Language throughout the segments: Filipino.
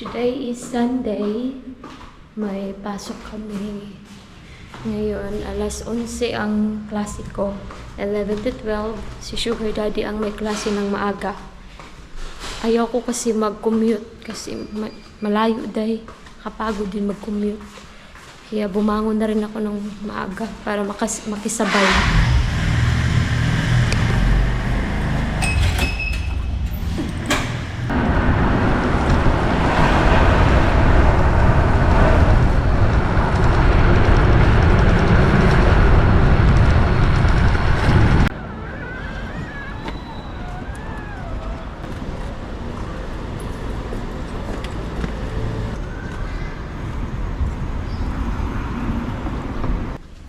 Today is Sunday. May pasok kami. Ngayon, alas 11 ang klase ko. 11 to 12, si Sugar Daddy ang may klase ng maaga. Ayaw ko kasi mag-commute kasi ma- malayo dahi. Kapagod din mag-commute. Kaya bumangon na rin ako ng maaga para makas- makisabay.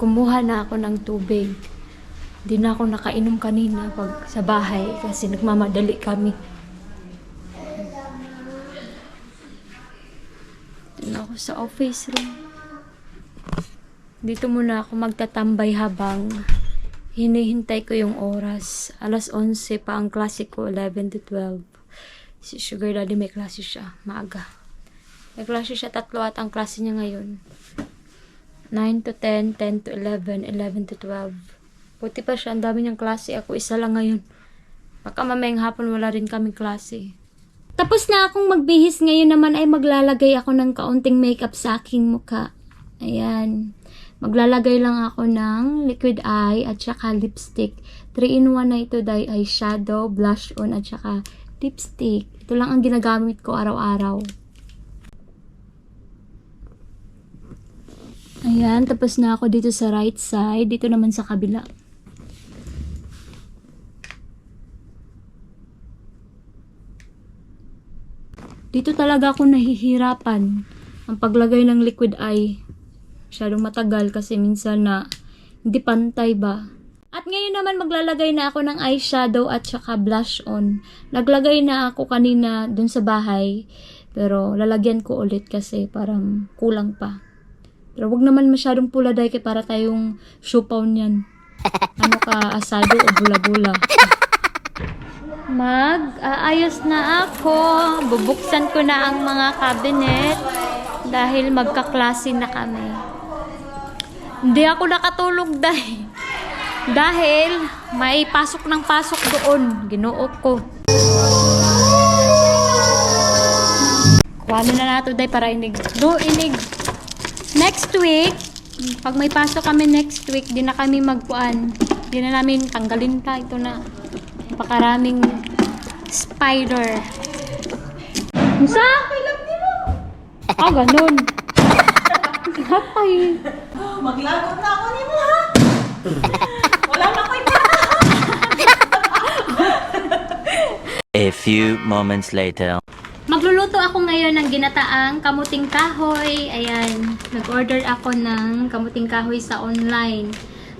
Kumuha na ako ng tubig. Di na ako nakainom kanina pag sa bahay kasi nagmamadali kami. Dito ako sa office room. Dito muna ako magtatambay habang hinihintay ko yung oras. Alas 11 pa ang klase ko, 11 to 12. Si Sugar Daddy may klase siya, maaga. May klase siya, tatlo at ang klase niya ngayon. 9 to 10, 10 to 11, 11 to 12. Puti pa siya, ang dami niyang klase. Ako isa lang ngayon. Baka mamayang hapon wala rin kaming klase. Tapos na akong magbihis ngayon naman ay maglalagay ako ng kaunting makeup sa aking mukha. Ayan. Maglalagay lang ako ng liquid eye at saka lipstick. 3-in-1 na ito dahil eyeshadow, blush on at saka lipstick. Ito lang ang ginagamit ko araw-araw. Ayan, tapos na ako dito sa right side. Dito naman sa kabila. Dito talaga ako nahihirapan ang paglagay ng liquid eye. Masyadong matagal kasi minsan na hindi pantay ba. At ngayon naman maglalagay na ako ng eyeshadow at saka blush on. Naglagay na ako kanina dun sa bahay. Pero lalagyan ko ulit kasi parang kulang pa. Pero wag naman masyadong pula dahil kaya para tayong siopaw niyan. Ano ka, asado o bula-bula. Mag-aayos na ako. Bubuksan ko na ang mga cabinet dahil magkaklase na kami. Hindi ako nakatulog dahil dahil may pasok ng pasok doon. Ginoo ko. Kuha na nato dahil para inig. Do, inig. Next week, pag may pasok kami next week, di na kami magpuan. Di na namin tanggalin ka. Ito na. Napakaraming spider. Sa? Ah, ganun. Hatay. Maglagot na ako ni mo, ha? Wala na ko. A few moments later. Magluluto ako ngayon ng ginataang kamuting kahoy. Ayan, nag-order ako ng kamuting kahoy sa online.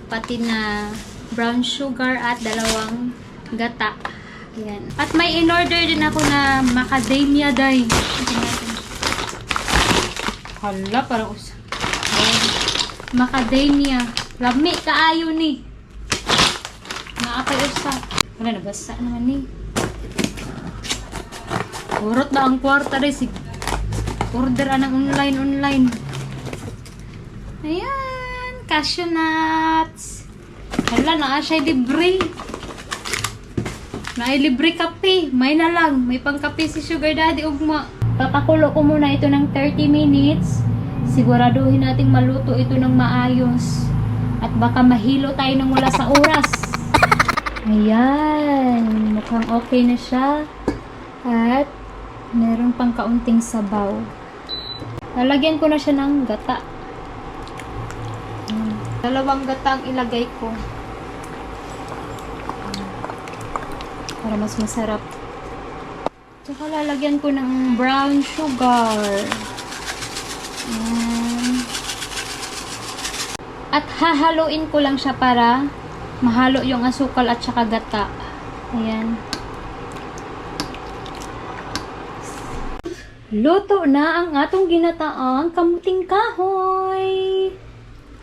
Pati na brown sugar at dalawang gata. Ayan. At may in-order din ako na macadamia dye. Hala, parang us. Ayan. Macadamia. Lami kaayo ni. Naapay usa. Wala, nabasa naman ni. Urot na ang kwarta rin. Sig order anang online, online. Ayan. Cashew nuts. Hala, naa siya libre. Naa libre kape. May na lang. May pangkape si Sugar Daddy. Ugma. Papakulo ko muna ito ng 30 minutes. Siguraduhin nating maluto ito ng maayos. At baka mahilo tayo ng wala sa oras. Ayan. Mukhang okay na siya. At meron pang kaunting sabaw. Lalagyan ko na siya ng gata. Hmm. Dalawang gata ang ilagay ko. Para mas masarap. Tsaka lalagyan ko ng brown sugar. Ayan. At hahaluin ko lang siya para mahalo yung asukal at saka gata. Ayan. Luto na ang atong ginataang kamuting kahoy.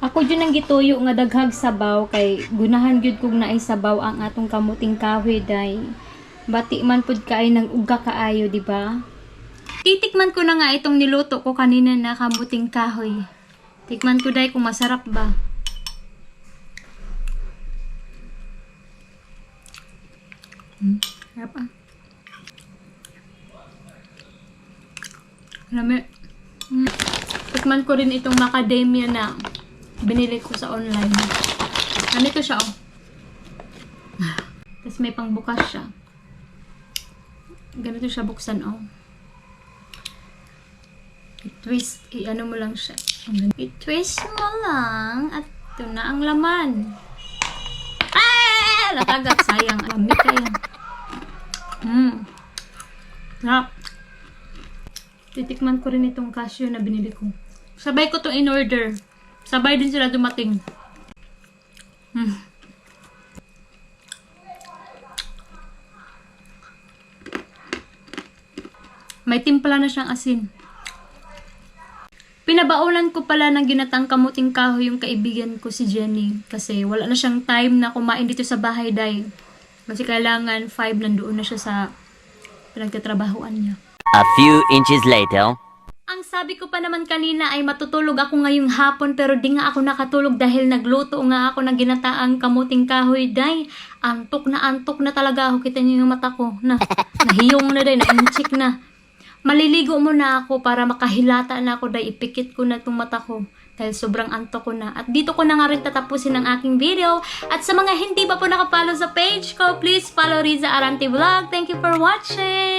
Ako dyan ang gituyo nga daghag sabaw kay gunahan gyud kog naay sabaw ang atong kamuting kahoy day. Bati man pud kay nang uga kaayo, di ba? Titikman ko na nga itong niluto ko kanina na kamuting kahoy. Tikman ko dahil kung masarap ba. Hmm, sarap ah. Marami. Hmm. Tikman ko rin itong macadamia na binili ko sa online. Ganito siya oh. Tapos may pangbukas siya. Ganito siya buksan oh. I-twist, i-ano mo lang siya. I-twist mo lang at ito na ang laman. Ah! Latagak, sayang. Lamig kaya. Hmm. Sarap. Titikman ko rin itong cashew na binili ko. Sabay ko to in order. Sabay din sila dumating. Hmm. May timpla na siyang asin. Pinabaulan ko pala ng ginatang kamuting kahoy yung kaibigan ko si Jenny kasi wala na siyang time na kumain dito sa bahay dahil kasi kailangan 5 nandoon na siya sa pinagtatrabahoan niya. A few inches later. Ang sabi ko pa naman kanina ay matutulog ako ngayong hapon pero di nga ako nakatulog dahil nagluto nga ako ng ginataang kamuting kahoy day. Antok na antok na talaga ako. Kita niyo yung mata ko na nahiyong na day, na-inchik na. Maliligo muna ako para makahilata na ako day. Ipikit ko na itong mata ko dahil sobrang antok ko na. At dito ko na nga rin tatapusin ang aking video. At sa mga hindi pa po nakapalo sa page ko, please follow Riza Arante Vlog. Thank you for watching!